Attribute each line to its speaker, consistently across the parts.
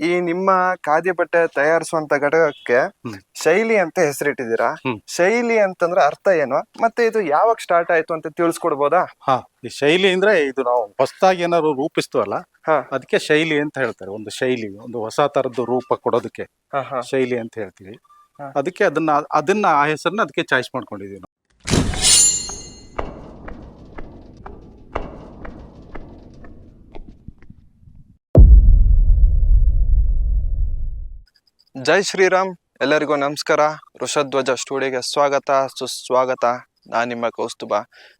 Speaker 1: ಈ ನಿಮ್ಮ ಖಾದಿ ಬಟ್ಟೆ ತಯಾರಿಸುವಂತ ಘಟಕಕ್ಕೆ ಶೈಲಿ ಅಂತ ಹೆಸರಿಟ್ಟಿದ್ದೀರಾ. ಶೈಲಿ ಅಂತಂದ್ರೆ ಅರ್ಥ ಏನು? ಮತ್ತೆ ಇದು ಯಾವಾಗ ಸ್ಟಾರ್ಟ್ ಆಯ್ತು ಅಂತ ತಿಳಿಸ್ಕೊಡ್ಬೋದಾ?
Speaker 2: ಹಾ ಈ ಶೈಲಿ ಅಂದ್ರೆ ಇದು ನಾವು ಹೊಸದಾಗಿ ಏನಾದ್ರು ರೂಪಿಸ್ತೀವಲ್ಲ
Speaker 1: ಹಾ.
Speaker 2: ಅದಕ್ಕೆ ಶೈಲಿ ಅಂತ ಹೇಳ್ತಾರೆ. ಒಂದು ಶೈಲಿ ಒಂದು ಹೊಸ ತರದ್ದು ರೂಪ ಕೊಡೋದಕ್ಕೆ. ಶೈಲಿ ಅಂತ ಹೇಳ್ತೀವಿ. ಅದಕ್ಕೆ ಅದನ್ನ ಅದನ್ನ ಆ ಹೆಸರನ್ನ ಅದಕ್ಕೆ ಚಾಯ್ಸ್ ಮಾಡ್ಕೊಂಡಿದೀವಿ ನಾವು.
Speaker 1: ಜೈ ಶ್ರೀರಾಮ್. ಎಲ್ಲರಿಗೂ ನಮಸ್ಕಾರ. ಋಷಧ್ವಜ ಸ್ಟುಡಿಯೋಗೆ ಸ್ವಾಗತ. ಸುಸ್ವಾಗತ. ನಾನು ನಿಮ್ಮ ಕೌಸ್ತುಭ.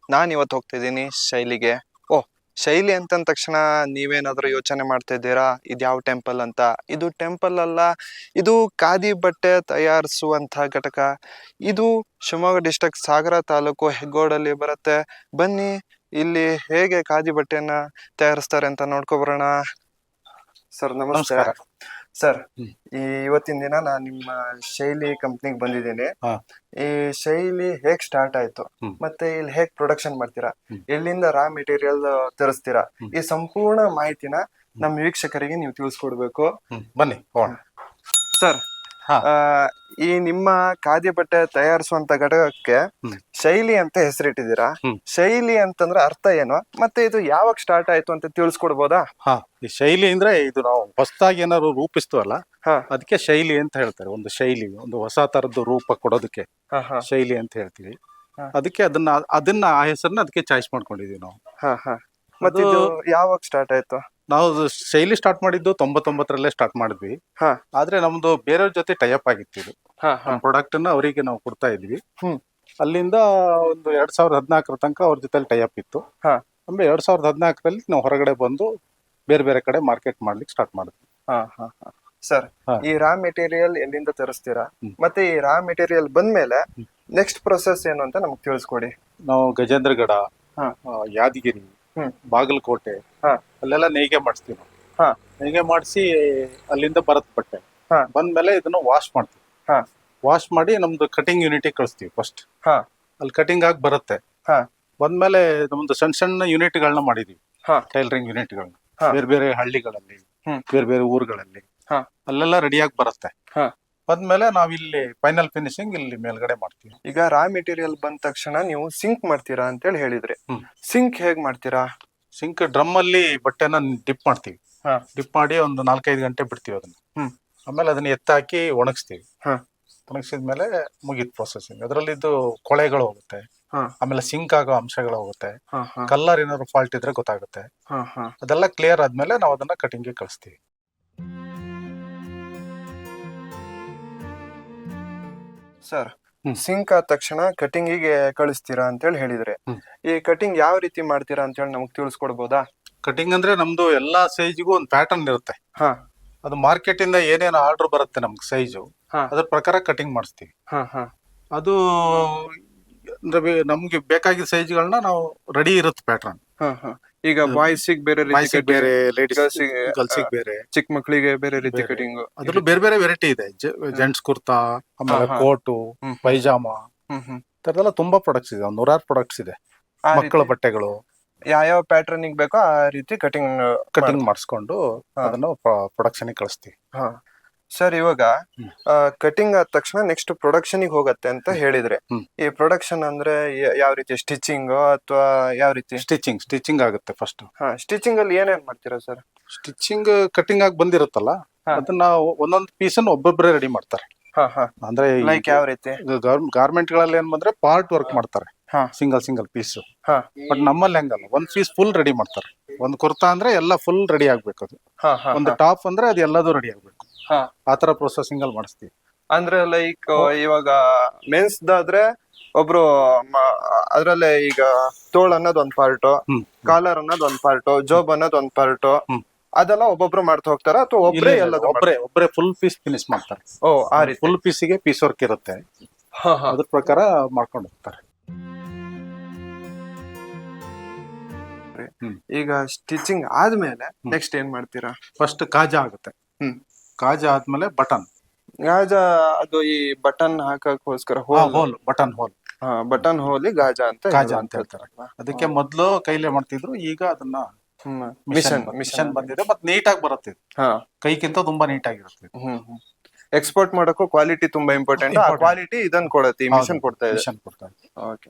Speaker 1: ನಾನು ಇವತ್ತು ಹೋಗ್ತಾ ಇದ್ದೀನಿ ಶೈಲಿಗೆ. ಓ, ಶೈಲಿ ಅಂತಂದ ತಕ್ಷಣ ನೀವೇನಾದರೂ ಯೋಚನೆ ಮಾಡ್ತಾ ಇದ್ದೀರಾ? ಇದು ಯಾವ ಟೆಂಪಲ್ ಅಂತ? ಇದು ಟೆಂಪಲ್ ಅಲ್ಲ, ಇದು ಖಾದಿ ಬಟ್ಟೆ ತಯಾರಿಸುವಂಥ ಘಟಕ. ಇದು ಶಿವಮೊಗ್ಗ ಡಿಸ್ಟ್ರಿಕ್ಟ್ ಸಾಗರ ತಾಲೂಕು ಹೆಗ್ಗೋಡಲ್ಲಿ ಬರುತ್ತೆ. ಬನ್ನಿ, ಇಲ್ಲಿ ಹೇಗೆ ಖಾದಿ ಬಟ್ಟೆಯನ್ನು ತಯಾರಿಸ್ತಾರೆ ಅಂತ ನೋಡ್ಕೊಬರೋಣ ಸರ್ ನಮಸ್ಕಾರ. ಸರ್ ಈ ಇವತ್ತಿನ ದಿನ ನಾನು ನಿಮ್ಮ ಶೈಲಿ ಕಂಪ್ನಿಗೆ ಬಂದಿದ್ದೀನಿ.
Speaker 2: ಹಾ.
Speaker 1: ಈ ಶೈಲಿ ಹೇಗ್ ಸ್ಟಾರ್ಟ್ ಆಯ್ತು?
Speaker 2: ಹ್ಮ್.
Speaker 1: ಮತ್ತೆ ಇಲ್ಲಿ ಹೇಗ್ ಪ್ರೊಡಕ್ಷನ್ ಮಾಡ್ತೀರಾ? ಎಲ್ಲಿಂದ ರಾ ಮೆಟೀರಿಯಲ್ ತರಿಸ್ತೀರಾ? ಈ ಸಂಪೂರ್ಣ ಮಾಹಿತಿನ ನಮ್ಮ ವೀಕ್ಷಕರಿಗೆ ನೀವು ತಿಳಿಸ್ಕೊಡ್ಬೇಕು.
Speaker 2: ಹ್ಮ್. ಬನ್ನಿ ಹೋಗೋಣ.
Speaker 1: ಸರ್ ಈ ನಿಮ್ಮ ಖಾದಿ ಬಟ್ಟೆ ತಯಾರಿಸುವಂತ ಘಟಕಕ್ಕೆ ಶೈಲಿ ಅಂತ ಹೆಸರಿಟ್ಟಿದ್ದೀರಾ. ಶೈಲಿ ಅಂತಂದ್ರೆ ಅರ್ಥ ಏನು? ಮತ್ತೆ ಇದು ಯಾವಾಗ ಸ್ಟಾರ್ಟ್ ಆಯ್ತು ಅಂತ ತಿಳಿಸ್ಕೊಡ್ಬೋದಾ?
Speaker 2: ಹಾ ಈ ಶೈಲಿ ಅಂದ್ರೆ ಇದು ನಾವು ಹೊಸದಾಗಿ ಏನಾದ್ರು ರೂಪಿಸ್ತೀವಲ್ಲ
Speaker 1: ಹಾ.
Speaker 2: ಅದಕ್ಕೆ ಶೈಲಿ ಅಂತ ಹೇಳ್ತಾರೆ. ಒಂದು ಶೈಲಿ ಒಂದು ಹೊಸ ತರದ್ದು ರೂಪ ಕೊಡೋದಕ್ಕೆ ಶೈಲಿ ಅಂತ ಹೇಳ್ತೀವಿ. ಅದಕ್ಕೆ ಅದನ್ನ ಅದನ್ನ ಆ ಹೆಸರನ್ನ ಅದಕ್ಕೆ ಚಾಯ್ಸ್ ಮಾಡ್ಕೊಂಡಿದೀವಿ ನಾವು.
Speaker 1: ಹಾ ಹಾ. ಮತ್ತೆ ಇದು ಯಾವಾಗ ಸ್ಟಾರ್ಟ್ ಆಯ್ತು?
Speaker 2: ನಾವು ಶೈಲಿ ಸ್ಟಾರ್ಟ್ ಮಾಡಿದ್ದು ತೊಂಬತ್ತೊಂಬತ್ತರಲ್ಲೇ ಸ್ಟಾರ್ಟ್ ಮಾಡಿದ್ವಿ
Speaker 1: ಹಾ.
Speaker 2: ಆದ್ರೆ ನಮ್ದು ಬೇರೆಯವ್ರ ಜೊತೆ ಟೈಅಪ್ ಆಗಿತ್ತು ಇದು
Speaker 1: ಹಾ ಹಾ
Speaker 2: ಪ್ರಾಡಕ್ಟ್ ಅನ್ನ ಅವರಿಗೆ ನಾವು ಕೊಡ್ತಾ ಇದ್ವಿ
Speaker 1: ಹ್ಮ್.
Speaker 2: ಅಲ್ಲಿಂದ ಒಂದು ಎರಡ್ ಸಾವಿರದ ಹದಿನಾಲ್ಕರ ತನಕ ಅವ್ರ ಜೊತೆ ಟೈಅಪ್ ಇತ್ತು
Speaker 1: ಹಾ.
Speaker 2: ಆಮೇಲೆ ಎರಡ್ ಸಾವಿರದ ಹದಿನಾಲ್ಕರಲ್ಲಿ ನಾವು ಹೊರಗಡೆ ಬಂದು ಬೇರೆ ಬೇರೆ ಕಡೆ ಮಾರ್ಕೆಟ್ ಮಾಡ್ಲಿಕ್ಕೆ ಸ್ಟಾರ್ಟ್ ಮಾಡಿದ್ವಿ
Speaker 1: ಹಾ ಹಾ ಹಾ ಸರ್
Speaker 2: ಹಾ.
Speaker 1: ಈ ರಾ ಮೆಟೀರಿಯಲ್ ಎಲ್ಲಿಂದ ತರಿಸ್ತೀರಾ
Speaker 2: ಹ್ಮ್.
Speaker 1: ಮತ್ತೆ ಈ ರಾ ಮೆಟೀರಿಯಲ್ ಬಂದ್ಮೇಲೆ. ನೆಕ್ಸ್ಟ್ ಪ್ರೊಸೆಸ್ ಏನು ಅಂತ ನಮ್ಗೆ ತಿಳಿಸ್ಕೊಡಿ
Speaker 2: ನಾವು ಗಜೇಂದ್ರಗಡ
Speaker 1: ಹಾ.
Speaker 2: ಆ, ಯಾದಗಿರಿ. ಬಾಗಲಕೋಟೆ
Speaker 1: ಹಾ.
Speaker 2: ಅಲ್ಲೆಲ್ಲ ನೇಯ್ಗೆ ಮಾಡಿಸ್ತೀವಿ ನಾವು
Speaker 1: ಹಾ.
Speaker 2: ನೇಯ್ಗೆ ಮಾಡಿಸಿ ಅಲ್ಲಿಂದ ಬರತ್ ಬಟ್ಟೆ
Speaker 1: ಹಾ.
Speaker 2: ಬಂದ್ಮೇಲೆ ಇದನ್ನ ವಾಶ್ ಮಾಡ್ತೀವಿ
Speaker 1: ಹಾ.
Speaker 2: ವಾಶ್ ಮಾಡಿ ನಮ್ದು ಕಟಿಂಗ್ ಯೂನಿಟಿಗೆ ಕಳಿಸ್ತೀವಿ ಫಸ್ಟ್
Speaker 1: ಹಾ.
Speaker 2: ಅಲ್ಲಿ ಕಟಿಂಗ್ ಆಗಿ ಬರುತ್ತೆ
Speaker 1: ಹಾ.
Speaker 2: ಬಂದ್ಮೇಲೆ ನಮ್ದು ಸಣ್ಣ ಸಣ್ಣ ಯೂನಿಟ್ಗಳನ್ನ ಮಾಡಿದೀವಿ
Speaker 1: ಹಾ.
Speaker 2: ಟೈಲರಿಂಗ್ ಯೂನಿಟ್ಗಳನ್ನ. ಬೇರೆ ಬೇರೆ ಹಳ್ಳಿಗಳಲ್ಲಿ. ಬೇರೆ ಬೇರೆ ಊರುಗಳಲ್ಲಿ
Speaker 1: ಹಾ.
Speaker 2: ಅಲ್ಲೆಲ್ಲ ರೆಡಿಯಾಗಿ ಬರುತ್ತೆ
Speaker 1: ಹಾ.
Speaker 2: ನಾವು ಇಲ್ಲಿ ಫೈನಲ್ ಫಿನಿಶಿಂಗ್ ಇಲ್ಲಿ ಮೇಲ್ಗಡೆ ಮಾಡ್ತೀವಿ
Speaker 1: ಈಗ ರಾ ಮೆಟೀರಿಯಲ್ ಬಂದ ತಕ್ಷಣ ನೀವು ಸಿಂಕ್ ಮಾಡ್ತೀರಾ ಅಂತೇಳಿ ಹೇಳಿದ್ರಿ
Speaker 2: ಹ್ಮ್.
Speaker 1: ಸಿಂಕ್ ಹೇಗ್ ಮಾಡ್ತೀರಾ
Speaker 2: ಸಿಂಕ್ ಡ್ರಮ್ ಅಲ್ಲಿ ಬಟ್ಟೆನ ಡಿಪ್ ಮಾಡ್ತೀವಿ
Speaker 1: ಹಾ.
Speaker 2: ಡಿಪ್ ಮಾಡಿ ಒಂದು ನಾಲ್ಕೈದು ಗಂಟೆ ಬಿಡ್ತೀವಿ ಅದನ್ನ
Speaker 1: ಹ್ಮ್.
Speaker 2: ಆಮೇಲೆ ಅದನ್ನ ಎತ್ತಾಕಿ ಒಣಗಿಸ್ತೀವಿ
Speaker 1: ಹಾ.
Speaker 2: ಒಣಗಿಸಿದ್ಮೇಲೆ ಮುಗೀತು ಪ್ರೊಸೆಸಿಂಗ್ ಅದರಲ್ಲಿ ಇದು ಕೊಳೆಗಳು ಹೋಗುತ್ತೆ
Speaker 1: ಹಾ.
Speaker 2: ಆಮೇಲೆ ಸಿಂಕ್ ಆಗೋ ಅಂಶಗಳು ಹೋಗುತ್ತೆ ಕಲ್ಲರ್ ಏನಾದ್ರು ಫಾಲ್ಟ್ ಇದ್ರೆ ಗೊತ್ತಾಗುತ್ತೆ ಅದೆಲ್ಲ ಕ್ಲಿಯರ್ ಆದ್ಮೇಲೆ ನಾವು ಅದನ್ನ ಕಟಿಂಗ್ಗೆ ಕಳಿಸ್ತೀವಿ
Speaker 1: ಸರ್. ಸಿಂಕ್ ಆದ ತಕ್ಷಣ ಕಟಿಂಗಿಗೆ ಕಳಿಸ್ತೀರಾ ಅಂತ ಹೇಳಿ
Speaker 2: ಹೇಳಿದ್ರೆ
Speaker 1: ಈ ಕಟಿಂಗ್ ಯಾವ ರೀತಿ ಮಾಡ್ತೀರಾ ಅಂತ ಹೇಳಿ ನಮಗೆ ತಿಳಿಸ್ಕೊಡ್ಬೋದಾ?
Speaker 2: ಕಟಿಂಗ್ ಅಂದ್ರೆ ನಮ್ದು ಎಲ್ಲಾ ಸೈಜ್ಗೂ ಒಂದು ಪ್ಯಾಟರ್ನ್ ಇರುತ್ತೆ.
Speaker 1: ಹಾ.
Speaker 2: ಅದು ಮಾರ್ಕೆಟ್ ಇಂದ ಏನೇನು ಆರ್ಡರ್ ಬರುತ್ತೆ ನಮ್ಗೆ ಸೈಜು
Speaker 1: ಹಾ.
Speaker 2: ಅದ್ರ ಪ್ರಕಾರ ಕಟಿಂಗ್ ಮಾಡಿಸ್ತೀವಿ.
Speaker 1: ಹಾ ಹಾ.
Speaker 2: ಅದು ಅಂದ್ರೆ ಬೆ- ನಮ್ಗೆ ಬೇಕಾಗಿದ್ದ ಸೈಜ್ಗಳನ್ನ ನಾವು ರೆಡಿ ಇರುತ್ತೆ ಪ್ಯಾಟರ್ನ್
Speaker 1: ಹಾ ಹಾ. ಈಗ ಬಾಯ್ಸಿಗೆ ಬೇರೆ ರೀತಿ
Speaker 2: ಬಾಯ್ಸಿಗೆ
Speaker 1: cutting,
Speaker 2: ಬೇರೆ ಲೇಡೀಸ್ಗೆ
Speaker 1: ಗರ್ಲ್ಸಿಗೆ
Speaker 2: ಬೇರೆ.
Speaker 1: ಚಿಕ್ಕ ಮಕ್ಕಳಿಗೆ ಬೇರೆ ರೀತಿ
Speaker 2: ಬೇರೆ.
Speaker 1: ಕಟಿಂಗ್
Speaker 2: ಅದ್ರಲ್ಲೂ ಬೇರೆ ಬೇರೆ ವೆರೈಟಿ ಇದೆ. ಜೆಂಟ್ಸ್ ಕುರ್ತಾ ಆಮೇಲೆ
Speaker 1: ಹಾ, ಹಾ.
Speaker 2: ಕೋಟು
Speaker 1: ಹ್ಮ್.
Speaker 2: ಪೈಜಾಮ.
Speaker 1: ಹ್ಮ್ ಹ್ಮ್.
Speaker 2: ತರದೆಲ್ಲ ತುಂಬಾ ಪ್ರಾಡಕ್ಟ್ಸ್ ಇದೆ. ಒಂದ್ ನೂರಾರು ಪ್ರಾಡಕ್ಟ್ಸ್ ಇದೆ.
Speaker 1: ಆ
Speaker 2: ಮಕ್ಕಳ ಬಟ್ಟೆಗಳು.
Speaker 1: ಯಾವ ಪ್ಯಾಟರ್ನ್ ಬೇಕೋ ಆ ರೀತಿ ಕಟಿಂಗ್
Speaker 2: ಕಟಿಂಗ್ ಮಾಡಿಸ್ಕೊಂಡು
Speaker 1: ಹಾ.
Speaker 2: ಅದನ್ನ ಪ್ರೊಡಕ್ಷನ್ ಕಳಿಸ್ತೀವಿ.
Speaker 1: ಹಾ. ಸರ್ ಇವಾಗ. ಕಟಿಂಗ್ ಆದ ತಕ್ಷಣ ನೆಕ್ಸ್ಟ್ ಪ್ರೊಡಕ್ಷನ್ ಹೋಗತ್ತೆ ಅಂತ ಹೇಳಿದ್ರೆ. ಈ ಪ್ರೊಡಕ್ಷನ್ ಅಂದ್ರೆ ಯಾವ ರೀತಿ ಸ್ಟಿಚಿಂಗ್ ಅಥವಾ ಯಾವ ರೀತಿ?
Speaker 2: ಸ್ಟಿಚಿಂಗ್ ಸ್ಟಿಚಿಂಗ್ ಆಗುತ್ತೆ ಫಸ್ಟ್
Speaker 1: ಸ್ಟಿಚಿಂಗ್ ಅಲ್ಲಿ ಏನೇನ್ ಮಾಡ್ತೀರಾ ಸರ್?
Speaker 2: ಸ್ಟಿಚಿಂಗ್ ಕಟಿಂಗ್ ಆಗಿ ಬಂದಿರುತ್ತಲ್ಲ ಅದನ್ನ ಒಂದೊಂದು ಪೀಸ್ ಅನ್ನು ಒಬ್ಬೊಬ್ಬರೇ ರೆಡಿ ಮಾಡ್ತಾರೆ. ಅಂದ್ರೆ
Speaker 1: ಲೈಕ್ ಯಾವ ರೀತಿ?
Speaker 2: ಗಾರ್ಮೆಂಟ್ಗಳಲ್ಲಿ ಏನ್ ಬಂದ್ರೆ ಪಾರ್ಟ್ ವರ್ಕ್ ಮಾಡ್ತಾರೆ. Single single piece. ಬಟ್ ನಮ್ಮಲ್ಲಿ ಹೆಂಗಲ್ಲ ಒಂದ್ ಪೀಸ್ ಫುಲ್ ರೆಡಿ ಮಾಡ್ತಾರೆ. ಒಂದ್ ಕುರ್ತಾ ಅಂದ್ರೆ ಎಲ್ಲ ಫುಲ್ ರೆಡಿ ಆಗ್ಬೇಕು ಅದು. ಒಂದು ಟಾಪ್ ಅಂದ್ರೆ ಅದು ಎಲ್ಲದೂ ರೆಡಿ ಆಗ್ಬೇಕು. ಆತರ ಪ್ರೊಸೆಸಿಂಗ್ ಅಲ್ಲಿ ಮಾಡಿಸ್ತೀವಿ.
Speaker 1: ಅಂದ್ರೆ ಲೈಕ್ ಇವಾಗ ಮೆನ್ಸ್ ಆದ್ರೆ ಒಬ್ರು ಅದ್ರಲ್ಲೇ ಈಗ ತೋಳ್ ಅನ್ನೋದ್ ಒಂದ್ ಪಾರ್ಟ್ ಕಾಲರ್ ಅನ್ನೋದ್ ಒಂದ್ ಪಾರ್ಟ್ ಜೋಬ್ ಅನ್ನೋದ್ ಒಂದ್ ಪಾರ್ಟ್. ಅದೆಲ್ಲ ಒಬ್ಬೊಬ್ರು ಮಾಡ್ತಾ ಹೋಗ್ತಾರ ಅಥವಾ ಒಬ್ರೇ ಎಲ್ಲ
Speaker 2: ಒಬ್ರೇ ಒಬ್ರೇ ಫುಲ್ ಪೀಸ್ ಫಿನಿಶ್ ಮಾಡ್ತಾರೆ.
Speaker 1: ಓ ಆ ರೀತಿ.
Speaker 2: ಫುಲ್ ಪೀಸಿಗೆ ಪೀಸ್ ವರ್ಕ್ ಇರುತ್ತೆ. ಅದ್ರ ಪ್ರಕಾರ ಮಾಡ್ಕೊಂಡು ಹೋಗ್ತಾರೆ.
Speaker 1: ಈಗ ಸ್ಟಿಚಿಂಗ್ ಆದ್ಮೇಲೆ ನೆಕ್ಸ್ಟ್ ಏನ್ ಮಾಡ್ತೀರಾ?
Speaker 2: ಫಸ್ಟ್ ಕಾಜಾ ಆಗುತ್ತೆ.
Speaker 1: ಹ್ಮ್.
Speaker 2: ಕಾಜಾ ಆದ್ಮೇಲೆ ಬಟನ್.
Speaker 1: ಗಾಜ ಅದು ಈ button ಹಾಕಕ್ಕೋಸ್ಕರ hole.
Speaker 2: Hole button hole.
Speaker 1: Button ಹೋಲಿ ಗಾಜ ಅಂತ
Speaker 2: ಗಾಜ ಅಂತ ಹೇಳ್ತಾರೆ. ಅದಕ್ಕೆ ಮೊದ್ಲು ಕೈಲೇ ಮಾಡ್ತಿದ್ರು ಈಗ ಅದನ್ನ
Speaker 1: ಮಿಷನ್
Speaker 2: ಮಿಷನ್ ಬಂದಿದೆ ಮತ್ತೆ ನೀಟಾಗಿ ಬರುತ್ತೆ ಇದು.
Speaker 1: ಹಾ.
Speaker 2: ಕೈಗಿಂತ ತುಂಬಾ ನೀಟ್ ಆಗಿರುತ್ತೆ
Speaker 1: ಹ್ಮ್ ಎಕ್ಸ್ಪೋರ್ಟ್ ಮಾಡಕ್ಕೂ ಕ್ವಾಲಿಟಿ ತುಂಬಾ ಇಂಪಾರ್ಟೆಂಟ್ ಆ ಕ್ವಾಲಿಟಿ ಇದನ್ನ ಕೊಡತ್ತೆ ಮಿಷನ್ ಕೊಡ್ತಾ ಇದೆ
Speaker 2: ಮಿಷನ್ ಕೊಡ್ತಾ
Speaker 1: ಓಕೆ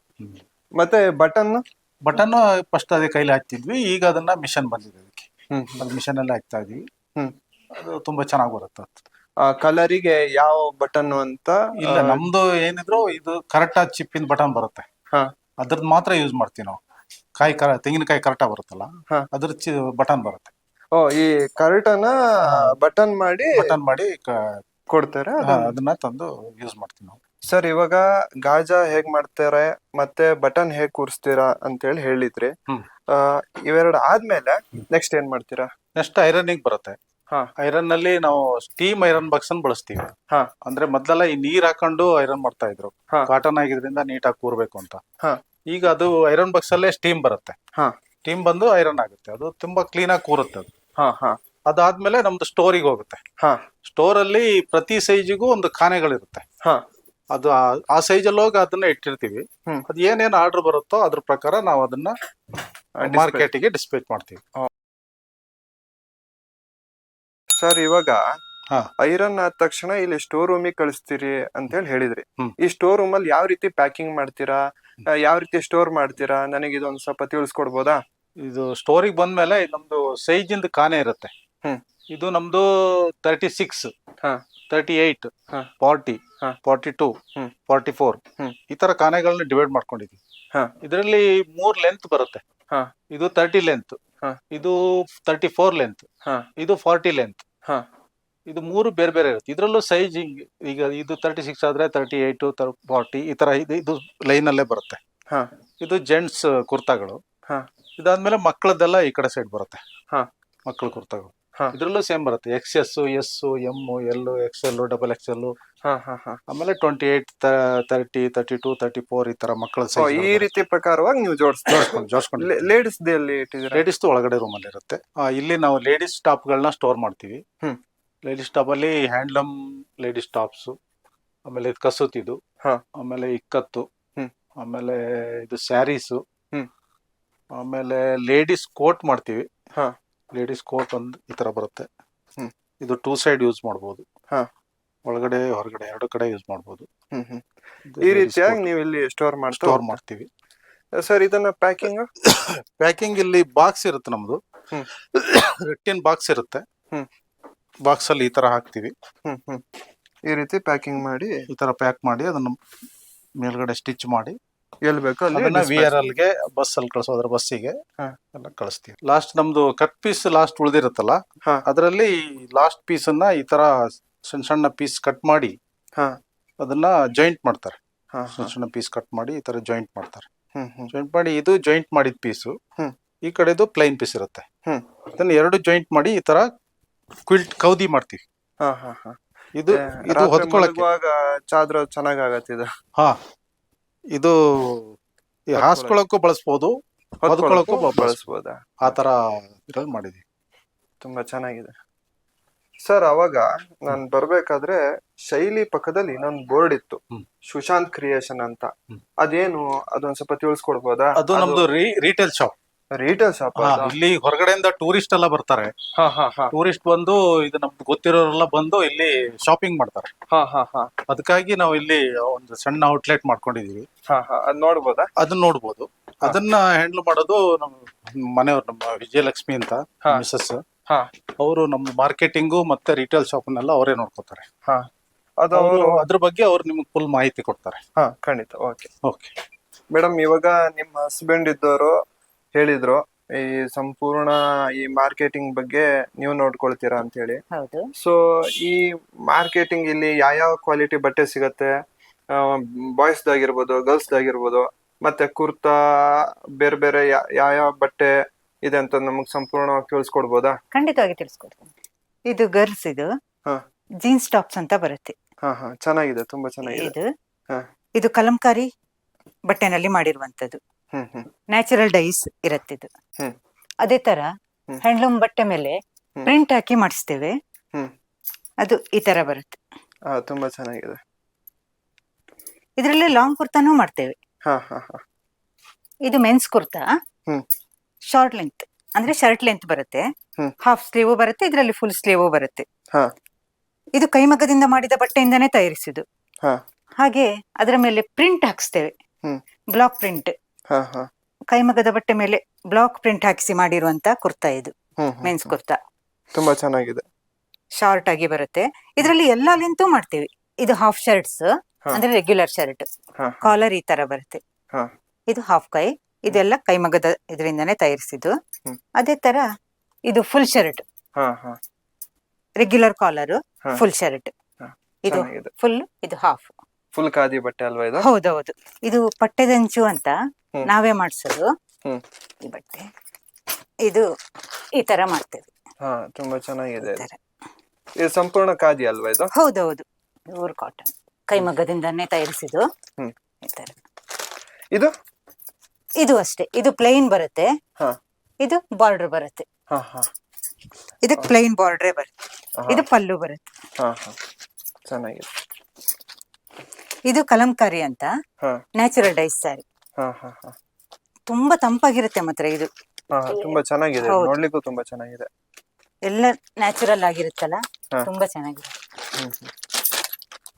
Speaker 1: ಮತ್ತೆ ಬಟನ್
Speaker 2: ಬಟನ್ ಫಸ್ಟ್ ಅದೇ ಕೈಲಿ ಹಾಕ್ತಿದ್ವಿ ಈಗ ಅದನ್ನ ಮಿಷನ್ ಬಂದಿದೆ ಅದಕ್ಕೆ. ಮಿಷನ್ ಎಲ್ಲ ಹಾಕ್ತಾ ಇದೀವಿ. ಅದು ತುಂಬಾ ಚೆನ್ನಾಗಿ ಬರುತ್ತೆ.
Speaker 1: ಕಲರಿಗೆ ಯಾವ ಬಟನ್ ಅಂತ
Speaker 2: ಇಲ್ಲ ನಮ್ದು ಏನಿದ್ರು ಇದು ಕರೆಕ್ಟ್ ಆಗಿ ಚಿಪ್ಪಿನ ಬಟನ್ ಬರುತ್ತೆ.
Speaker 1: ಹಾ.
Speaker 2: ಅದ್ರದ್ದು ಮಾತ್ರ ಯೂಸ್ ಮಾಡ್ತೀವಿ ನಾವು. ಕಾಯಿ ಕರ ತೆಂಗಿನಕಾಯಿ ಕರೆಕ್ಟ್ ಬರುತ್ತಲ್ಲ
Speaker 1: ಹಾ.
Speaker 2: ಅದ್ರ ಬಟನ್ ಬರುತ್ತೆ.
Speaker 1: ಓ ಈ ಕರ್ಟನ ಬಟನ್ ಮಾಡಿ
Speaker 2: ಬಟನ್ ಮಾಡಿ ಕ-
Speaker 1: ಕೊಡ್ತಾರೆ
Speaker 2: ಹಾ, ಅದನ್ನ? ತಂದು ಯೂಸ್ ಮಾಡ್ತೀವಿ ನಾವು.
Speaker 1: ಸರ್ ಇವಾಗ ಗಾಜಾ ಹೇಗ್ ಮಾಡ್ತಾರೆ ಮತ್ತೆ ಬಟನ್ ಹೇಗ್ ಕೂರಿಸ್ತೀರಾ ಅಂತ ಹೇಳಿ ಹೇಳಿದ್ರಿ.
Speaker 2: ಹ್ಮ್.
Speaker 1: ಆ, ಇವೆರಡು ಆದ್ಮೇಲೆ ನೆಕ್ಸ್ಟ್ ಏನ್ ಮಾಡ್ತೀರಾ?
Speaker 2: ನೆಕ್ಸ್ಟ್ ಐರನಿಂಗ್ ಬರುತ್ತೆ. ಐರನ್ನಲ್ಲಿ ನಾವು ಸ್ಟೀಮ್ ಐರನ್ ಬಾಕ್ಸ್ ಅನ್ನು ಬಳಸ್ತೀವಿ.
Speaker 1: ಹಾ.
Speaker 2: ಅಂದ್ರೆ ಮೊದ್ಲೆಲ್ಲ ಈ ನೀರ್ ಹಾಕೊಂಡು ಐರನ್ ಮಾಡ್ತಾ ಇದ್ರು. ಕಾಟನ್ ಆಗಿದ್ರಿಂದ ನೀಟಾಗಿ ಕೂರ್ಬೇಕು ಅಂತ.
Speaker 1: ಹಾ.
Speaker 2: ಈಗ ಅದು ಐರನ್ ಬಾಕ್ಸ್ ಅಲ್ಲೇ ಸ್ಟೀಮ್ ಬರುತ್ತೆ.
Speaker 1: ಹಾ.
Speaker 2: ಸ್ಟೀಮ್ ಬಂದು ಐರನ್ ಆಗುತ್ತೆ. ಅದು ತುಂಬಾ ಕ್ಲೀನ್ ಆಗಿ ಕೂರುತ್ತೆ ಅದು. ಅದಾದ್ಮೇಲೆ ನಮ್ದು ಸ್ಟೋರಿಗೆ ಹೋಗುತ್ತೆ.
Speaker 1: ಹಾ.
Speaker 2: ಸ್ಟೋರ್ ಅಲ್ಲಿ ಪ್ರತಿ ಸೈಜಿಗೂ ಒಂದು ಖಾನೆಗಳಿರುತ್ತೆ.
Speaker 1: ಹಾ.
Speaker 2: ಅದು ಆ- ಸೈಜ್ ಅಲ್ಲಿ ಹೋಗಿ ಅದನ್ನ ಇಟ್ಟಿರ್ತೀವಿ. ಅದ್ ಏನೇನ್ ಆರ್ಡರ್ ಬರುತ್ತೋ ಅದ್ರ ಪ್ರಕಾರ ನಾವು ಅದನ್ನ
Speaker 1: ಮಾರ್ಕೆಟ್
Speaker 2: ಮಾರ್ಕೆಟಿಗೆ ಡಿಸ್ಪ್ಲೇ ಮಾಡ್ತೀವಿ.
Speaker 1: ಸರ್ ಇವಾಗ ಐರನ್ ಆದ ತಕ್ಷಣ ಇಲ್ಲಿ ಸ್ಟೋರ್ ರೂಮಿಗೆ ಕಳಿಸ್ತೀರಿ ಅಂತ ಹೇಳಿ ಹೇಳಿದ್ರಿ ಈ ಸ್ಟೋರ್ ರೂಮ್ ಅಲ್ಲಿ ಯಾವ ರೀತಿ ಪ್ಯಾಕಿಂಗ್ ಮಾಡ್ತೀರಾ? ಯಾವ ರೀತಿ ಸ್ಟೋರ್ ಮಾಡ್ತೀರಾ? ನನಗೆ ಇದೊಂದ್ ಸ್ವಲ್ಪ ತಿಳಿಸ್ಕೊಡ್ಬೋದಾ?
Speaker 2: ಇದು ಸ್ಟೋರಿಗೆ ಬಂದ್ಮೇಲೆ ನಮ್ದು ಸೈಜ್ ಇಂದ ಕಾನೆ ಇರುತ್ತೆ. ಇದು ನಮ್ದು ತರ್ಟಿ ಸಿಕ್ಸ್
Speaker 1: ಹಾ.
Speaker 2: ತರ್ಟಿ ಏಟ್
Speaker 1: ಹಾ.
Speaker 2: ಫಾರ್ಟಿ
Speaker 1: ಹಾ.
Speaker 2: ಫಾರ್ಟಿ ಟೂ ಫಾರ್ಟಿ ಫೋರ್ ಈ ತರ ಕಾನೆಗಳನ್ನ ಡಿವೈಡ್ ಮಾಡ್ಕೊಂಡಿದ್ವಿ.
Speaker 1: ಹಾ.
Speaker 2: ಇದರಲ್ಲಿ ಮೂರ್ ಲೆಂತ್ ಬರುತ್ತೆ.
Speaker 1: ಹಾ.
Speaker 2: ಇದು ತರ್ಟಿ ಲೆಂತ್
Speaker 1: ಹಾ.
Speaker 2: ಇದು ತರ್ಟಿ ಫೋರ್ ಲೆಂತ್
Speaker 1: ಹಾ.
Speaker 2: ಇದು ಫಾರ್ಟಿ ಲೆಂತ್
Speaker 1: ಹಾ.
Speaker 2: ಇದು ಮೂರು ಬೇರೆ ಬೇರೆ ಇರುತ್ತೆ. ಇದರಲ್ಲೂ ಸೈಜ್ ಈಗ ಇದು ತರ್ಟಿ ಸಿಕ್ಸ್ ಆದ್ರೆ ತರ್ಟಿ ಏಟ್ ಫಾರ್ಟಿ ಈ ತರ ಇದು ಇದು ಲೈನ್ ಅಲ್ಲೇ ಬರುತ್ತೆ.
Speaker 1: ಹಾ.
Speaker 2: ಇದು ಜೆಂಟ್ಸ್ ಕುರ್ತಾಗಳು.
Speaker 1: ಹಾ.
Speaker 2: ಇದಾದ್ಮೇಲೆ ಮಕ್ಕಳದ್ದೆಲ್ಲ ಈ ಕಡೆ ಸೈಡ್ ಬರುತ್ತೆ.
Speaker 1: ಹಾ.
Speaker 2: ಮಕ್ಕಳ ಕುರ್ತಾಗಳು. ಇದ್ರಲ್ಲೂ ಸೇಮ್ ಬರುತ್ತೆ. X S S M L X L double X L
Speaker 1: ಹಾ ಹಾ ಹಾ.
Speaker 2: ಆಮೇಲೆ twenty eight thirty thirty two thirty four ಈ ತರ ಮಕ್ಕಳ
Speaker 1: ಈ ರೀತಿ ಪ್ರಕಾರವಾಗಿ ನೀವು ಜೋಡಿಸ್ತೀರಾ
Speaker 2: ಜೋಡಿಸ್ಕೊಂಡು
Speaker 1: ಲೇಡೀಸ್
Speaker 2: ಲೇಡೀಸ್ ಒಳಗಡೆ ರೂಮ್ ಅಲ್ಲಿ ಇರುತ್ತೆ. ಇಲ್ಲಿ ನಾವು ಲೇಡೀಸ್ ಟಾಪ್ ಗಳನ್ನ ಸ್ಟೋರ್ ಮಾಡ್ತೀವಿ. ಲೇಡೀಸ್ ಟಾಪ್ ಅಲ್ಲಿ ಹ್ಯಾಂಡ್ಲೂಮ್ ಲೇಡೀಸ್ ಟಾಪ್ಸ್ ಆಮೇಲೆ ಇದು ಕಸೂತಿದು
Speaker 1: ಹಾ.
Speaker 2: ಆಮೇಲೆ ಇಕ್ಕತ್ತು ಆಮೇಲೆ ಇದು ಸ್ಯಾರೀಸು ಆಮೇಲೆ ಲೇಡೀಸ್ ಕೋಟ್ ಮಾಡ್ತೀವಿ.
Speaker 1: ಹಾ.
Speaker 2: ಲೇಡೀಸ್ ಕೋಟ್ ಒಂದು ಈ ತರ ಬರುತ್ತೆ.
Speaker 1: ಹ್ಮ್.
Speaker 2: ಇದು ಟೂ ಸೈಡ್ ಯೂಸ್ ಮಾಡ್ಬೋದು.
Speaker 1: ಹಾ.
Speaker 2: ಒಳಗಡೆ ಹೊರಗಡೆ ಎರಡು ಕಡೆ ಯೂಸ್ ಮಾಡ್ಬೋದು.
Speaker 1: ಹ್ಮ್ ಹ್ಮ್. ಈ ರೀತಿಯಾಗಿ ನೀವು ಇಲ್ಲಿ ಸ್ಟೋರ್ ಮಾಡಿ
Speaker 2: ಸ್ಟೋರ್ ಮಾಡ್ತೀವಿ.
Speaker 1: ಸರ್ ಇದನ್ನ ಪ್ಯಾಕಿಂಗ್
Speaker 2: ಪ್ಯಾಕಿಂಗ್ ಇಲ್ಲಿ ಬಾಕ್ಸ್ ಇರುತ್ತೆ ನಮ್ದು.
Speaker 1: ಹ್ಮ್.
Speaker 2: ರೆಟ್ಟಿನ್ ಬಾಕ್ಸ್ ಇರುತ್ತೆ.
Speaker 1: ಹ್ಮ್.
Speaker 2: ಬಾಕ್ಸ್ ಅಲ್ಲಿ ಈ ತರ ಹಾಕ್ತಿವಿ.
Speaker 1: ಹ್ಮ್ ಹ್ಮ್. ಈ ರೀತಿ ಪ್ಯಾಕಿಂಗ್ ಮಾಡಿ.
Speaker 2: ಈ ತರ ಪ್ಯಾಕ್ ಮಾಡಿ ಅದನ್ನ ಮೇಲ್ಗಡೆ ಸ್ಟಿಚ್ ಮಾಡಿ.
Speaker 1: ಎಲ್ಲಿ ಬೇಕೋ ಅಲ್ಲಿ
Speaker 2: ಅದನ್ನ ವಿ
Speaker 1: dispatch
Speaker 2: ಆರ್ ಎಲ್ಗೆ ಬಸ್ ಅಲ್ಲಿ ಕಳಿಸೋದ್ರ ಬಸ್ಸಿಗೆ
Speaker 1: ಹಾ.
Speaker 2: ಎಲ್ಲ ಕಳಿಸ್ತೀವಿ. ಲಾಸ್ಟ್ ನಮ್ದು ಕಟ್ ಪೀಸ್ ಲಾಸ್ಟ್ ಉಳಿದಿರುತ್ತಲ್ಲ ಅದರಲ್ಲಿ ಲಾಸ್ಟ್ ಪೀಸ್ ಅನ್ನ ಈ ತರ ಸಣ್ಣ ಸಣ್ಣ ಪೀಸ್ ಕಟ್ ಮಾಡಿ
Speaker 1: ಹಾ.
Speaker 2: ಅದನ್ನ ಜಾಯಿಂಟ್ ಮಾಡ್ತಾರೆ. ಸಣ್ಣ ಸಣ್ಣ ಪೀಸ್ ಕಟ್ ಮಾಡಿ ಈ ತರ ಜಾಯಿಂಟ್ ಮಾಡ್ತಾರೆ. ಜಾಯಿಂಟ್ ಮಾಡಿ ಇದು ಜಾಯಿಂಟ್ ಮಾಡಿದ ಪೀಸು ಈ ಕಡೆದು ಪ್ಲೈನ್ ಪೀಸ್ ಇರುತ್ತೆ. ಅದನ್ನ ಎರಡು ಜಾಯಿಂಟ್ ಮಾಡಿ ಈ ತರ ಕ್ವಿಲ್ಟ್ ಕೌದಿ ಮಾಡ್ತೀವಿ.
Speaker 1: ಹಾ ಹಾ ಹಾ.
Speaker 2: ಇದು ಇದು
Speaker 1: ಹೊದ್ಕೊಳ್ಳೋಕೆ
Speaker 2: ಹೊದ್ಕೊಳಕ್ಕೆ
Speaker 1: ಚಾದ್ರ ಚೆನ್ನಾಗ್ ಆಗತ್ತೆ ಇದು.
Speaker 2: ಹಾ. ಇದು ಈ ಹಾಸ್ಕೊಳಕ್ಕೂ ಬಳಸ್ಬೋದು ಹೊದ್ಕೊಳ್ಳೋಕ್ಕೂ ಬಳಸ್ಬೋದು? ಆ ತರ ಇದ್ರಲ್ಲಿ ಮಾಡಿದೀವಿ.
Speaker 1: ತುಂಬಾ ಚೆನ್ನಾಗಿದೆ. ಸರ್ ಅವಾಗ ನಾನು ಬರ್ಬೇಕಾದ್ರೆ ಶೈಲಿ ಪಕ್ಕದಲ್ಲಿ ಇನ್ನೊಂದು ಬೋರ್ಡ್ ಇತ್ತು. ಸುಶಾಂತ್ ಕ್ರಿಯೇಷನ್ ಅಂತ. ಅದೇನು? ಅದೊಂದ್ ಸ್ವಲ್ಪ ತಿಳಿಸ್ಕೊಡ್ಬೋದಾ?
Speaker 2: ಅದು ನಮ್ದು ರೀಟೇಲ್ ಶಾಪ್.
Speaker 1: ರಿಟೇಲ್ ಶಾಪ್
Speaker 2: ಇಲ್ಲಿ ಹೊರಗಡೆಯಿಂದ ಟೂರಿಸ್ಟ್ ಎಲ್ಲ ಬರ್ತಾರೆ.
Speaker 1: ಹಾ ಹಾ ಹಾ.
Speaker 2: ಟೂರಿಸ್ಟ್ ಬಂದು ಇದು ನಮ್ದು ಗೊತ್ತಿರೋರೆಲ್ಲ ಬಂದು ಇಲ್ಲಿ ಶಾಪಿಂಗ್ ಮಾಡ್ತಾರೆ.
Speaker 1: ಹಾ ಹಾ ಹಾ.
Speaker 2: ಅದಕ್ಕಾಗಿ ನಾವು ಇಲ್ಲಿ ಒಂದು ಸಣ್ಣ ಔಟ್ಲೆಟ್ ಮಾಡ್ಕೊಂಡಿದೀವಿ
Speaker 1: ಹಾ ಹಾ. ಅದ್ ನೋಡ್ಬೋದಾ?
Speaker 2: ಅದನ್ನ ನೋಡ್ಬೋದು. ಅದನ್ನ ಹ್ಯಾಂಡಲ್ ಮಾಡೋದು ನಮ್ಮ ಮನೆಯವ್ರು ನಮ್ಮ ವಿಜಯಲಕ್ಷ್ಮಿ ಅಂತ
Speaker 1: ಹಾ.
Speaker 2: ಮಿಸಸ್
Speaker 1: ಹಾ.
Speaker 2: ಅವರು ನಮ್ಮ ಮಾರ್ಕೆಟಿಂಗು ಮತ್ತೆ ರಿಟೇಲ್ ಶಾಪ್ನೆಲ್ಲ ಅವರೇ ನೋಡ್ಕೋತಾರೆ.
Speaker 1: ಹಾ. ಅದು
Speaker 2: ಅವರು
Speaker 1: ಅವರು
Speaker 2: ಅದ್ರ ಬಗ್ಗೆ ಅವ್ರು ನಿಮ್ಗೆ ಫುಲ್ ಮಾಹಿತಿ ಕೊಡ್ತಾರೆ.
Speaker 1: ಹಾ ಖಂಡಿತ. ಓಕೆ
Speaker 2: ಓಕೆ
Speaker 1: ಮೇಡಮ್ ಇವಾಗ ನಿಮ್ಮ ಹಸ್ಬೆಂಡ್ ಇದ್ದವರು ಹೇಳಿದ್ರು. ಈ ಸಂಪೂರ್ಣ ಈ ಮಾರ್ಕೆಟಿಂಗ್ ಬಗ್ಗೆ ನೀವು ನೋಡ್ಕೊಳ್ತೀರಾ ಅಂತ ಹೇಳಿ
Speaker 3: ಹೌದು.
Speaker 1: ಸೊ ಈ ಮಾರ್ಕೆಟಿಂಗ್ ಇಲ್ಲಿ ಯಾವ ಕ್ವಾಲಿಟಿ ಬಟ್ಟೆ ಸಿಗತ್ತೆ? ಬಾಯ್ಸ್ ಆಗಿರ್ಬೋದು ಗರ್ಲ್ಸ್ ಆಗಿರ್ಬೋದು ಮತ್ತೆ ಕುರ್ತಾ ಬೇರೆ ಬೇರೆ ಯಾವ ಯಾವ ಬಟ್ಟೆ ಇದೆ ಅಂತ ನಮಗ್ ಸಂಪೂರ್ಣವಾಗಿ ತಿಳಿಸ್ಕೊಡ್ಬೋದಾ?
Speaker 3: ಖಂಡಿತವಾಗಿ ತಿಳಿಸ್ಕೊಡ್ತೀನಿ. ಇದು ಗರ್ಲ್ಸ್ ಇದು.
Speaker 1: ಹಾ.
Speaker 3: ಜೀನ್ಸ್ ಟಾಪ್ಸ್ ಅಂತ ಬರುತ್ತೆ.
Speaker 1: ಹಾ ಹಾ. ಚೆನ್ನಾಗಿದೆ ತುಂಬಾ ಚೆನ್ನಾಗಿದೆ.
Speaker 3: ಇದು.
Speaker 1: ಹಾ.
Speaker 3: ಇದು ಕಲಂಕಾರಿ ಬಟ್ಟೆನಲ್ಲಿ ಮಾಡಿರುವಂತದ್ದು ನ್ಯಾಚುರಲ್ ಡೈಸ್ ಇರುತ್ತೆ
Speaker 1: ಇದು.
Speaker 3: ಅದೇ ತರ. ಹ್ಯಾಂಡ್ಲೂಮ್ ಬಟ್ಟೆ ಮೇಲೆ. ಪ್ರಿಂಟ್ ಹಾಕಿ ಮಾಡಿಸ್ತೇವೆ. ಅದು ಈ ತರ ಬರುತ್ತೆ.
Speaker 1: ತುಂಬಾ ಚೆನ್ನಾಗಿದೆ.
Speaker 3: ಇದರಲ್ಲಿ ಲಾಂಗ್ ಕುರ್ತಾನೂ ಮಾಡ್ತೇವೆ. ಇದು ಮೆನ್ಸ್ ಕುರ್ತಾ. ಶಾರ್ಟ್ ಲೆಂತ್ ಅಂದ್ರೆ ಶರ್ಟ್ ಲೆಂತ್ ಬರುತ್ತೆ. ಹಾಫ್ ಸ್ಲೀವ್ ಬರುತ್ತೆ ಇದರಲ್ಲಿ ಫುಲ್ ಸ್ಲೀವ್ ಬರುತ್ತೆ. ಇದು ಕೈಮಗ್ಗದಿಂದ ಮಾಡಿದ ಬಟ್ಟೆಯಿಂದನೇ ತಯಾರಿಸಿದ್ದು. ಹಾಗೆ ಅದರ ಮೇಲೆ ಪ್ರಿಂಟ್ ಹಾಕಿಸ್ತೇವೆ. ಬ್ಲಾಕ್ ಪ್ರಿಂಟ್
Speaker 1: ಹಾ ಹಾ.
Speaker 3: ಕೈಮಗ್ಗದ ಬಟ್ಟೆ ಮೇಲೆ ಬ್ಲಾಕ್ ಪ್ರಿಂಟ್ ಹಾಕಿಸಿ ಮಾಡಿರುವಂತ ಕುರ್ತಾ ಇದು
Speaker 1: ಹ್ಮ್ ಹ್ಮ್,
Speaker 3: ಮೆನ್ಸ್
Speaker 1: ಹ್ಮ್.
Speaker 3: ಕುರ್ತಾ.
Speaker 1: ತುಂಬಾ ಚೆನ್ನಾಗಿದೆ.
Speaker 3: ಶಾರ್ಟ್ ಆಗಿ ಬರುತ್ತೆ. ಇದರಲ್ಲಿ ಎಲ್ಲಾ ಲೆಂತೂ ಮಾಡ್ತೀವಿ. ಇದು ಹಾಫ್ ಶರ್ಟ್ಸ್
Speaker 1: ಹಾ.
Speaker 3: ಅಂದ್ರೆ ರೆಗ್ಯುಲರ್ ಶರ್ಟ್
Speaker 1: ಹಾ
Speaker 3: ಕಾಲರ್ ಈ ತರ ಬರುತ್ತೆ.
Speaker 1: ಹಾ.
Speaker 3: ಇದು ಹಾಫ್ ಕೈ ಇದೆಲ್ಲ ಕೈಮಗದ ಇದರಿಂದನೇ ತಯಾರಿಸಿದ್ದು.
Speaker 1: ಹ್ಮ್.
Speaker 3: ಅದೇ ತರ ಇದು ಫುಲ್ ಶರ್ಟ್
Speaker 1: ಹಾ ಹಾ.
Speaker 3: ರೆಗ್ಯುಲರ್ ಕಾಲರ್
Speaker 1: ಹಾ.
Speaker 3: ಫುಲ್ ಶರ್ಟ್
Speaker 1: ಹಾ,
Speaker 3: ಇದು
Speaker 1: ಚೆನ್ನಾಗಿದೆ.
Speaker 3: ಫುಲ್ ಇದು ಹಾಫ್
Speaker 1: ಫುಲ್ ಖಾದಿ ಬಟ್ಟೆ ಅಲ್ವಾ ಇದು?
Speaker 3: ಹೌದೌದು. ಇದು ಪಟ್ಟೆದಂಚು ಅಂತ. ನಾವೇ ಮಾಡಿಸೋದು. ಈ ಬಟ್ಟೆ. ಇದು ಈ ತರ ಮಾಡ್ತೇವೆ.
Speaker 1: ಹಾ ತುಂಬಾ ಚೆನ್ನಾಗಿದೆ ಇದು. ಸಂಪೂರ್ಣ ಖಾದಿ ಅಲ್ವಾ ಇದು?
Speaker 3: ಹೌದೌದು. ಪ್ಯೂರ್ ಕಾಟನ್ ಕೈಮಗ್ಗದಿಂದನೇ ತಯಾರಿಸಿದ್ದು. ಈ ತರ.
Speaker 1: ಇದು?
Speaker 3: ಇದು ಅಷ್ಟೇ. ಇದು ಪ್ಲೈನ್ ಬರುತ್ತೆ.
Speaker 1: ಹಾ.
Speaker 3: ಇದು ಬಾರ್ಡರ್ ಬರುತ್ತೆ.
Speaker 1: ಹಾ ಹಾ.
Speaker 3: ಇದಕ್ಕೆ ಪ್ಲೈನ್ ಬಾರ್ಡರ್ ಬರುತ್ತೆ. ಇದು ಪಲ್ಲು ಬರುತ್ತೆ.
Speaker 1: ಹಾ ಹಾ. ಚೆನ್ನಾಗಿದೆ.
Speaker 3: ಇದು ಕಲಂಕಾರಿ ಅಂತ. ನ್ಯಾಚುರಲ್ ಡೈಸ್ ಸ್ಯಾರಿ
Speaker 1: ಹಾ ಹಾ ಹಾ.
Speaker 3: ತುಂಬಾ ತಂಪಾಗಿರುತ್ತೆ ಮಾತ್ರ ಇದು.
Speaker 1: ಹಾ ತುಂಬಾ ಚೆನ್ನಾಗಿದೆ.
Speaker 3: ಹೌದು.
Speaker 1: ನೋಡ್ಲಿಕ್ಕೂ ತುಂಬಾ ಚೆನ್ನಾಗಿದೆ.
Speaker 3: ಎಲ್ಲ ನ್ಯಾಚುರಲ್ ಆಗಿರುತ್ತಲ್ಲ?
Speaker 1: ಹಾ.
Speaker 3: ತುಂಬಾ ಚೆನ್ನಾಗಿದೆ.
Speaker 1: ಹ್ಮ್ ಹ್ಮ್.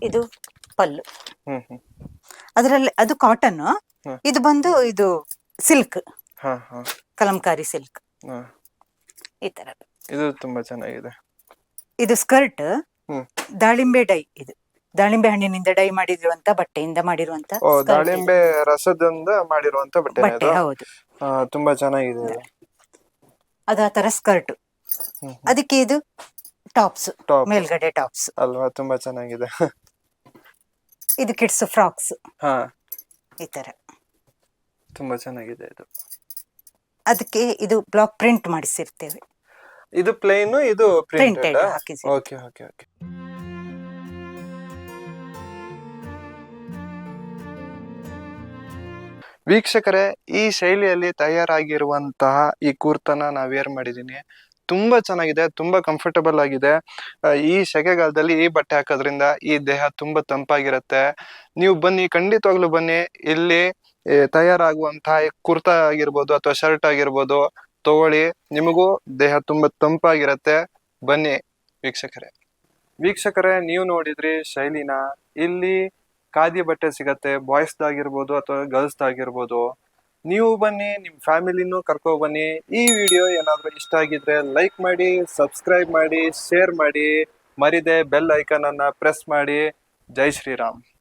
Speaker 3: ಇದು ಪಲ್ಲು.
Speaker 1: ಹ್ಮ್ ಹ್ಮ್.
Speaker 3: ಅದರಲ್ಲಿ ಅದು ಕಾಟನ್. ಇದು ಬಂದು ಇದು ಸಿಲ್ಕ್
Speaker 1: ಹಾ ಹಾ.
Speaker 3: ಕಲಂಕಾರಿ ಸಿಲ್ಕ್
Speaker 1: ಹಾ.
Speaker 3: ಈ ತರ
Speaker 1: ಇದು ತುಂಬಾ ಚೆನ್ನಾಗಿದೆ.
Speaker 3: ಇದು ಸ್ಕರ್ಟ್
Speaker 1: ಹ್ಮ್.
Speaker 3: ದಾಳಿಂಬೆ ಡೈ ಇದು. ದಾಳಿಂಬೆ ಹಣ್ಣಿನಿಂದ ಡೈ ಮಾಡಿರುವಂತ ಬಟ್ಟೆಯಿಂದ ಮಾಡಿರುವಂತ
Speaker 1: ಓ ದಾಳಿಂಬೆ ರಸದಿಂದ ಮಾಡಿರುವಂತ ಬಟ್ಟೆ
Speaker 3: ಬಟ್ಟೆ ಹೌದು.
Speaker 1: ತುಂಬಾ ಚೆನ್ನಾಗಿದೆ.
Speaker 3: ಅದು ಆ ತರ ಸ್ಕರ್ಟ್.
Speaker 1: ಹ್ಮ್.
Speaker 3: ಅದಕ್ಕೆ ಇದು ಟಾಪ್ಸ್. ಮೇಲ್ಗಡೆ ಟಾಪ್ಸ್.
Speaker 1: ಅಲ್ವಾ ತುಂಬಾ ಚೆನ್ನಾಗಿದೆ.
Speaker 3: ಇದು ಕಿಡ್ಸ್ ಫ್ರಾಕ್ಸ್.
Speaker 1: ಹಾ.
Speaker 3: ಈ ತರ.
Speaker 1: ತುಂಬಾ ಚೆನ್ನಾಗಿದೆ ಇದು.
Speaker 3: ಅದಕ್ಕೆ ಇದು ಬ್ಲಾಕ್ ಪ್ರಿಂಟ್ ಮಾಡಿಸಿರ್ತೇವೆ.
Speaker 1: ಇದು ಪ್ಲೇನ್ ಇದು ಪ್ರಿಂಟೆಡ್
Speaker 3: ಹಾಕಿಸಿ.
Speaker 1: ಓಕೆ ಓಕೆ ಓಕೆ ವೀಕ್ಷಕರೇ, ಈ ಶೈಲಿಯಲ್ಲಿ ತಯಾರಾಗಿರುವಂತಹ ಈ ಕುರ್ತನ ನಾ ವೇರ್ ಮಾಡಿದ್ದೀನಿ ತುಂಬಾ ಚೆನ್ನಾಗಿದೆ, ತುಂಬಾ ಕಂಫರ್ಟಬಲ್ ಆಗಿದೆ. ಈ ಸೆಕೆಗಾಲದಲ್ಲಿ ಈ ಬಟ್ಟೆ ಹಾಕೋದ್ರಿಂದ ಈ ದೇಹ ತುಂಬಾ ತಂಪಾಗಿರುತ್ತೆ. ನೀವು ಬನ್ನಿ, ಖಂಡಿತವಾಗ್ಲೂ ಬನ್ನಿ. ಇಲ್ಲಿ ತಯಾರಾಗುವಂತಹ ಕುರ್ತಾ ಆಗಿರ್ಬೋದು ಅಥವಾ ಶರ್ಟ್ ಆಗಿರ್ಬೋದು, ತಗೊಳ್ಳಿ. ನಿಮಗೂ ದೇಹ ತುಂಬಾ ತಂಪಾಗಿರತ್ತೆ. ಬನ್ನಿ ವೀಕ್ಷಕರೇ. ವೀಕ್ಷಕರೇ, ನೀವು ನೋಡಿದ್ರಿ ಶೈಲಿನ. ಇಲ್ಲಿ ಖಾದಿ ಬಟ್ಟೆ ಸಿಗತ್ತೆ ಬಾಯ್ಸ್ ಆಗಿರ್ಬೋದು ಅಥವಾ ಗರ್ಲ್ಸ್ ಆಗಿರ್ಬೋದು. ನೀವು ಬನ್ನಿ ನಿಮ್ಮ ಫ್ಯಾಮಿಲಿನೂ ಕರ್ಕೊ ಬನ್ನಿ. ಈ ವಿಡಿಯೋ ಏನಾದರೂ ಇಷ್ಟ ಆಗಿದ್ರೆ ಲೈಕ್ ಮಾಡಿ ಸಬ್ಸ್ಕ್ರೈಬ್ ಮಾಡಿ ಶೇರ್ ಮಾಡಿ. ಮರಿದೆ ಬೆಲ್ ಐಕನ್ ಅನ್ನ ಪ್ರೆಸ್ ಮಾಡಿ. ಜೈ ಶ್ರೀರಾಮ್.